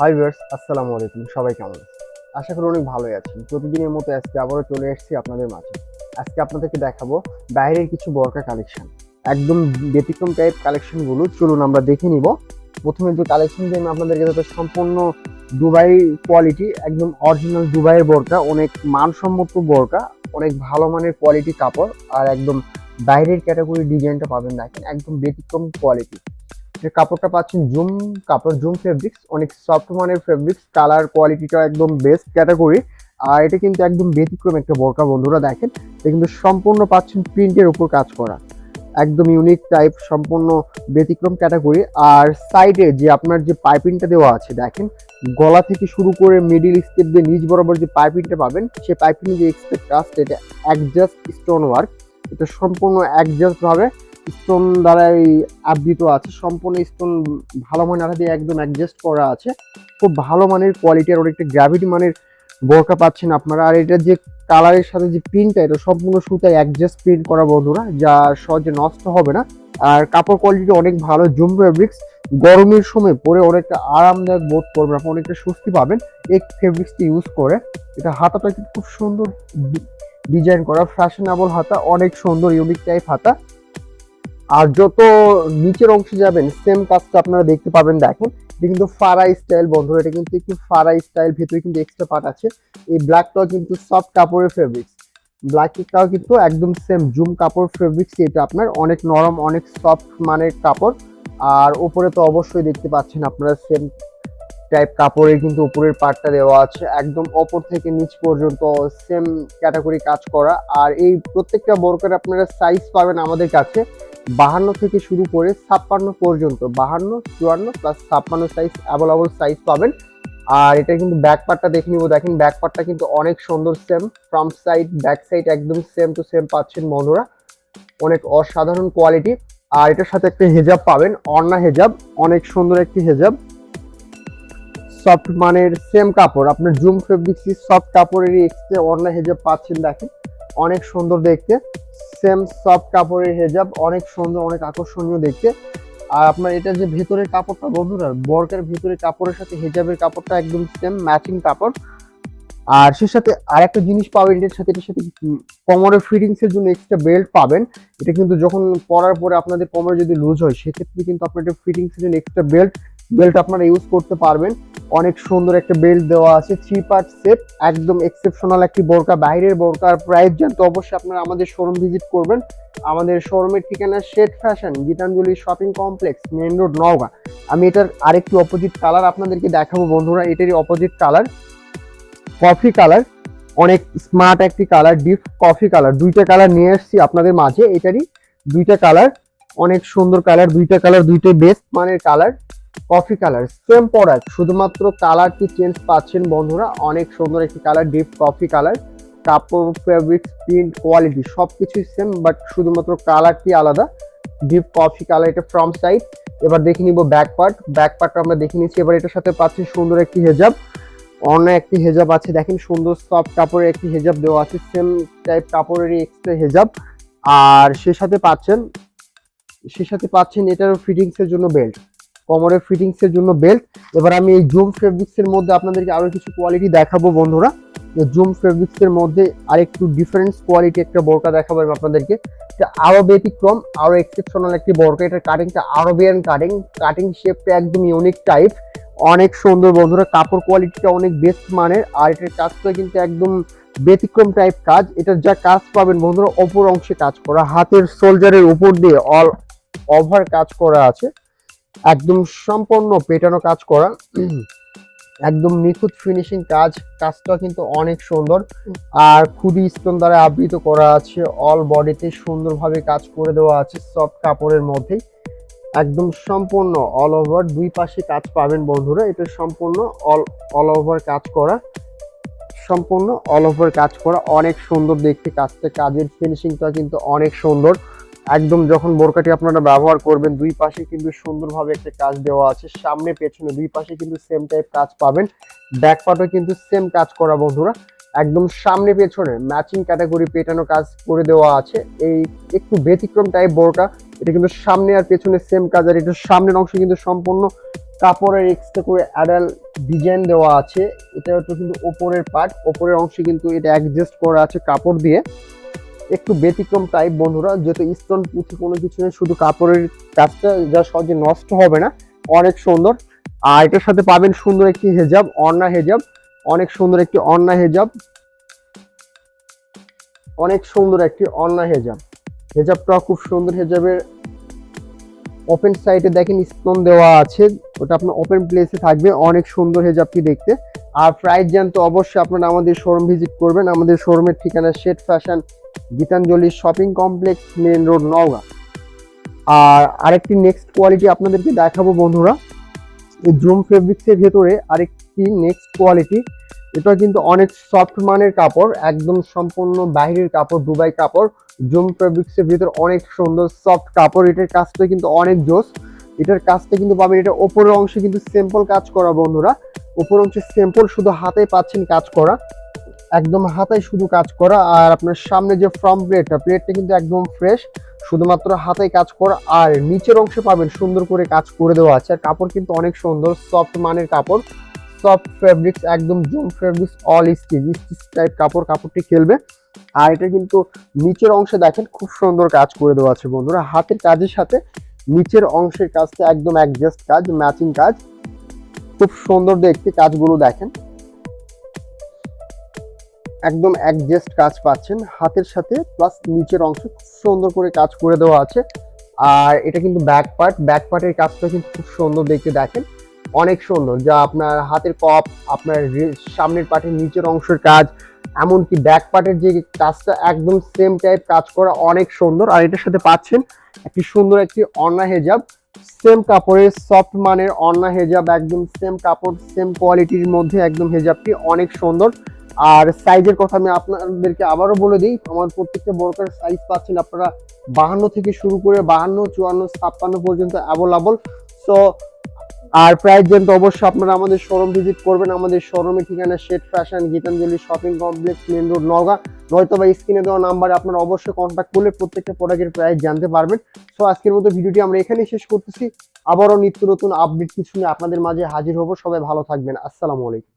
Hi viewers আসসালামু আলাইকুম। সবাই কেমন আশা করি অনেক ভালোই আছেন। প্রতিদিনের মতো আজকে আবারও চলে এসেছি আপনাদের মাঝে। আজকে আপনাদেরকে দেখাবো বাইরের কিছু বরকা কালেকশন একদম ব্যতিক্রম টাইপ কালেকশনগুলো চলুন আমরা দেখে নিব। প্রথমে যে কালেকশন দিয়ে আমি আপনাদেরকে দেবো সম্পূর্ণ দুবাই কোয়ালিটি একদম অরিজিনাল দুবাইয়ের বোরকা। অনেক মানসম্মত বোরকা, অনেক ভালো মানের কোয়ালিটি কাপড়। আর একদম বাইরের ক্যাটাগরি ডিজাইনটা পাবেন দেখেন, একদম ব্যতিক্রম কোয়ালিটি যে কাপড়টা পাচ্ছেন জুম, কাপড় জুম ফেব্রিক্স অনেক সফট মানের ফেব্রিক্স কালার কোয়ালিটিটা একদম বেস্ট ক্যাটাগরি আর এটা কিন্তু একদম ব্যতিক্রম একটা বোরকা, বন্ধুরা দেখেন। এটা কিন্তু সম্পূর্ণ পাচ্ছেন প্রিন্টের উপর কাজ করা। একদম ইউনিক টাইপ সম্পূর্ণ ব্যতিক্রম ক্যাটাগরি আর সাইডে যে আপনার যে পাইপিংটা দেওয়া আছে, দেখেন, গলা থেকে শুরু করে মিডিল স্টেপ দিয়ে নিচ বরাবর যে পাইপিংটা পাবেন সেই পাইপিং যে এক্সপেক্ট কাজটা এটা অ্যাডজাস্ট স্টোন ওয়ার্ক এটা সম্পূর্ণ অ্যাডজাস্ট স্টোন দ্বারাই আবৃত আছে। সম্পূর্ণ স্টোন ভালো মানের দিয়ে একদম অ্যাডজাস্ট করা আছে। খুব ভালো মানের কোয়ালিটি আর অনেকটা গ্র্যাভিটি মানের বোরকা পাচ্ছেন আপনারা। আর এটা যে কালারের সাথে যে প্রিন্টটা এটা সম্পূর্ণ সুতায় অ্যাডজাস্ট প্রিন্ট করা বন্ধুরা, যা সহজে নষ্ট হবে না। আর কাপড় কোয়ালিটি অনেক ভালো, জুম ফেব্রিক্স গরমের সময় পরে অনেকটা আরামদায়ক বোধ করবেন আপনি অনেকটা স্বস্তি পাবেন। এই ফেব্রিক্সটি ইউজ করে, এটা হাতাটা কিন্তু খুব সুন্দর ডিজাইন করা। ফ্যাশনেবল হাতা, অনেক সুন্দর ইউনিক টাইপ হাতা। আর যত নিচের অংশে যাবেন সেম কাজটা আপনারা দেখতে পাবেন, দেখেন। এটা কিন্তু ফারাই স্টাইল বন্ধুরা এটা কিন্তু একটু ফারাই স্টাইল ভেতরে কিন্তু এক্সট্রা পার্ট আছে। এই ব্ল্যাকটাও কিন্তু সফট কাপড়ের ফেব্রিক্স ব্ল্যাকটাও কিন্তু একদম সেম জুম কাপড় ফেব্রিক্স এটা আপনার অনেক নরম, অনেক সফট মানের কাপড়। আর উপরে তো অবশ্যই দেখতে পাচ্ছেন আপনারা সেম টাইপ কাপড়ের কিন্তু উপরের পার্টটা দেওয়া আছে। একদম ওপর থেকে নিচ পর্যন্ত সেম ক্যাটাগরি কাজ করা। আর এই প্রত্যেকটা বোরকার আপনারা সাইজ পাবেন আমাদের কাছে। বাহান্ন থেকে শুরু করে ছাপ্পান্ন পর্যন্ত, বাহান্ন, চুয়ান্ন প্লাস ছাপ্পান্ন সাইজ অ্যাভেলেবল সাইজ পাবেন। আর এটা কিন্তু ব্যাক পার্টটা দেখে নিব। দেখেন ব্যাক পার্টটা কিন্তু অনেক সুন্দর same front side back side একদম সেম টু সেম পাচ্ছেন বন্ধুরা। অনেক অসাধারণ কোয়ালিটি আর এটার সাথে একটা হেজাব পাবেন, অন্না হেজাব অনেক সুন্দর একটি হেজাব সফট মানের সেম কাপড়, আপনার জুম ফেব্রিক্স সফট কাপড়েরই এক্সট্রা অন্না হেজাব পাচ্ছেন দেখেন। অনেক সুন্দর দেখতে। সেম সফট কাপড়ের হেজাব, অনেক সুন্দর, অনেক আকর্ষণীয় দেখতে। আর আপনার এটা যে ভেতরের কাপড়টা, বন্ধুরা, বর্কের ভেতরের কাপড়ের সাথে হেজাবের কাপড়টা একদম সেম ম্যাচিং কাপড়। আর সে সাথে আর একটা জিনিস পাবেন এটার সাথে এটার সাথে কোমরের ফিটিংস এর জন্য এক্সট্রা বেল্ট পাবেন। এটা কিন্তু যখন পরার পরে আপনাদের কোমরে যদি লুজ হয়, সেক্ষেত্রে কিন্তু আপনার এটা ফিটিংস এর জন্য এক্সট্রা বেল্ট বেল্ট আপনারা ইউজ করতে পারবেন। অনেক সুন্দর একটা বেল্ট দেওয়া আছে থ্রি পার্ট সেট একদম এক্সেপশনাল একটি বোরকা, বাইরের বোরকার প্রাইস জানতে অবশ্যই আপনারা আমাদের শোরুম ভিজিট করবেন। আমাদের শোরুমের ঠিকানা shade fashion Gitanjali shopping complex main road Naogaon. আমি এটার আরেকটি অপোজিট কালার আপনাদেরকে দেখাবো বন্ধুরা, এটারই অপোজিট কালার কফি কালার অনেক স্মার্ট একটি কালার ডিপ কফি কালার দুইটা কালার নিয়ে এসেছি আপনাদের মাঝে, এটারই দুইটা কালার অনেক সুন্দর কালার দুইটা কালার দুইটাই বেস্ট মানের colour coffee colour, same product, শুধুমাত্র কালারটি চেঞ্জ পাচ্ছেন বন্ধুরা? অনেক সুন্দর একটি কালার ডিপ কফি কালার কাপড় ফেব্রিক প্রিন্ট কোয়ালিটি সব কিছুই সেম বাট শুধুমাত্র কালারটি আলাদা? ডিপ কফি কালার এটা ফ্রম সাইড এবার দেখে নিব ব্যাক পার্ট ব্যাক পার্টটা আমরা দেখে নিচ্ছি। এবার এটার সাথে পাচ্ছি সুন্দর একটি হেজাব অন্য একটি হেজাব আছে, দেখেন সুন্দর সফট কাপড়ের একটি হেজাব দেওয়া আছে সেম টাইপ কাপড়েরই এক্সট্রা হেজাব আর সে সাথে পাচ্ছেন, সে সাথে পাচ্ছেন এটার ফিটিংসের জন্য বেল্ট কোমরের ফিটিংস এর জন্য বেল্ট এবার আমি এই জুম ফেব্রিক্স এর মধ্যে আপনাদেরকে আরও কিছু কোয়ালিটি দেখাবো বন্ধুরা। জুম ফেব্রিক্স এর মধ্যে আরেকটু ডিফারেন্স কোয়ালিটি একটা বোরকা দেখাবো আমি আপনাদেরকে। এটা আরও ব্যতিক্রম, আরও এক্সেপশনাল একটি বোরকা। এটার কাটিংটা আরবিয়ান কাটিং কাটিং শেপটা একদম ইউনিক টাইপ অনেক সুন্দর বন্ধুরা, কাপড় কোয়ালিটিটা অনেক বেস্ট মানের। আর এটার কাজটা কিন্তু একদম ব্যতিক্রম টাইপ কাজ। এটার যা কাজ পাবেন বন্ধুরা অপর অংশে কাজ করা, হাতের সোলজারের উপর দিয়ে অল ওভার কাজ করা আছে। একদম সম্পূর্ণ পেটানো কাজ করা। একদম নিখুঁত ফিনিশিং কাজ। কাজটা কিন্তু অনেক সুন্দর। আর খুদি স্টোন দ্বারা আবৃত করা আছে। অল বডিতে সুন্দরভাবে কাজ করে দেওয়া আছে সফট কাপড়ের মধ্যেই। একদম সম্পূর্ণ অল ওভার দুই পাশে কাজ পাবেন বন্ধুরা। এটা সম্পূর্ণ অল অল ওভার কাজ করা। সম্পূর্ণ অল ওভার কাজ করা। অনেক সুন্দর দেখতে। কাজটা, কাজের ফিনিশিংটা কিন্তু অনেক সুন্দর। একদম যখন বোরকাটি আপনারা ব্যবহার করবেন, দুই পাশে কিন্তু সুন্দরভাবে একটা কাজ দেওয়া আছে। সামনে, পেছনে দুই পাশে কিন্তু সেম টাইপ কাজ পাবেন। ব্যাক পার্টও কিন্তু সেম কাজ করা বন্ধুরা। একদম সামনে, পেছনে ম্যাচিং ক্যাটাগরি পেটানো কাজ করে দেওয়া আছে। এই একটু ব্যতিক্রম টাইপ বোরকা, এটা কিন্তু সামনে আর পেছনে সেম কাজ, আর এটা সামনের অংশ কিন্তু সম্পূর্ণ কাপড়ের এক্সট্রা করে অ্যাডাল ডিজাইন দেওয়া আছে। এটা হচ্ছে কিন্তু ওপরের পার্ট ওপরের অংশে কিন্তু এটা অ্যাডজাস্ট করা আছে কাপড় দিয়ে। একটু ব্যতিক্রম টাইপ বন্ধুরা, যেহেতু স্টোন পুঁথি কোনো কিছু নেই, শুধু কাপড়ের কাজটা যা সহজে নষ্ট হবে না, অনেক সুন্দর। আর এটার সাথে পাবেন সুন্দর একটি হেজাব, অন্না হেজাব, অনেক সুন্দর একটি অন্না হেজাব, অনেক সুন্দর একটি অন্না হেজাব। হেজাবটা খুব সুন্দর হেজাবের ওপেন সাইডে দেখেন স্টোন দেওয়া আছে, ওটা আপনার ওপেন প্লেসে থাকবে, অনেক সুন্দর হেজাবটি দেখতে। আর প্রাইস জানতে অবশ্যই আপনারা আমাদের শোরুম ভিজিট করবেন, আমাদের শোরুমের ঠিকানা shade fashion Gitanjali shopping complex main road, Naogaon. আর আরেকটি নেক্সট কোয়ালিটি আপনাদেরকে দেখাবো বন্ধুরা। জুম ফেব্রিক্সের ভেতরে আরেকটি নেক্সট কোয়ালিটি এটা কিন্তু অনেক সফট মানের কাপড়, একদম সম্পূর্ণ বাইরের কাপড়, দুবাই কাপড়। জুম ফেব্রিক্সের ভিতর অনেক সুন্দর সফট কাপড়। এটার কাজটা কিন্তু অনেক জোস। এটার কাজটা কিন্তু পাবেন, এটা ওপরের অংশে কিন্তু সিম্পল কাজ করা বন্ধুরা। উপর অংশে সিম্পল শুধু হাতে পাচ্ছেন কাজ করা। একদম হাতায় শুধু কাজ করা আর আপনার সামনে যে ফ্রম প্লেটটা প্লেটটা কিন্তু একদম ফ্রেশ শুধুমাত্র হাতায় কাজ করা আর নিচের অংশে পাবেন সুন্দর করে কাজ করে দেওয়া আছে। আর কাপড় কিন্তু অনেক সুন্দর সফট মানের কাপড় সফট ফেব্রিক্স একদম zoom fabrics all stitch stitch type কাপড়, কাপড়টি খেলবে। আর এটা কিন্তু নিচের অংশে দেখেন খুব সুন্দর কাজ করে দেওয়া আছে বন্ধুরা। হাতের কাজের সাথে নিচের অংশের কাজটা একদম অ্যাডজাস্ট কাজ ম্যাচিং কাজ। খুব সুন্দর দেখতে কাজগুলো দেখেন। একদম অ্যাডজাস্ট কাজ পাচ্ছেন। হাতের সাথে প্লাস নিচের অংশ খুব সুন্দর করে কাজ করে দেওয়া আছে। আর এটা কিন্তু ব্যাক পার্ট ব্যাক পার্টের কাজটা কিন্তু খুব সুন্দর দেখতে দেখেন। অনেক সুন্দর। যা আপনার হাতের কপ, আপনার সামনের পার্টের নিচের অংশের কাজ, এমনকি ব্যাক পার্টের যে কাজটা একদম সেম টাইপ কাজ করা অনেক সুন্দর। আর এটার সাথে পাচ্ছেন একটি সুন্দর একটি অন্না হেজাব সেম কাপড়ের সফট মানের অন্না হেজাব একদম সেম কাপড় সেম কোয়ালিটির মধ্যে একদম হেজাবটি অনেক সুন্দর। আর সাইজের কথা আমি আপনাদেরকে আবারও বলে দিই, আমার প্রত্যেকটা বড়কার সাইজ পাচ্ছেন আপনারা বাহান্ন থেকে শুরু করে বাহান্ন, চুয়ান্ন, ছাপ্পান্ন পর্যন্ত অ্যাভেলেবল সো আর প্রাইস জানতে অবশ্যই আপনারা আমাদের শোরুম ভিজিট করবেন, আমাদের শোরুমের ঠিকানা shade fashion Gitanjali shopping complex main road Naogaon. নয়তো বা স্ক্রিনে দেওয়া নাম্বারে আপনারা অবশ্যই কন্ট্যাক্ট করলে প্রত্যেকটা প্রোডাক্টের প্রাইস জানতে পারবেন। সো আজকের মতো ভিডিওটি আমরা এখানেই শেষ করতেছি। আবারও নিত্য নতুন আপডেট কিছু নিয়ে আপনাদের মাঝে হাজির হব। সবাই ভালো থাকবেন। আসসালামু আলাইকুম।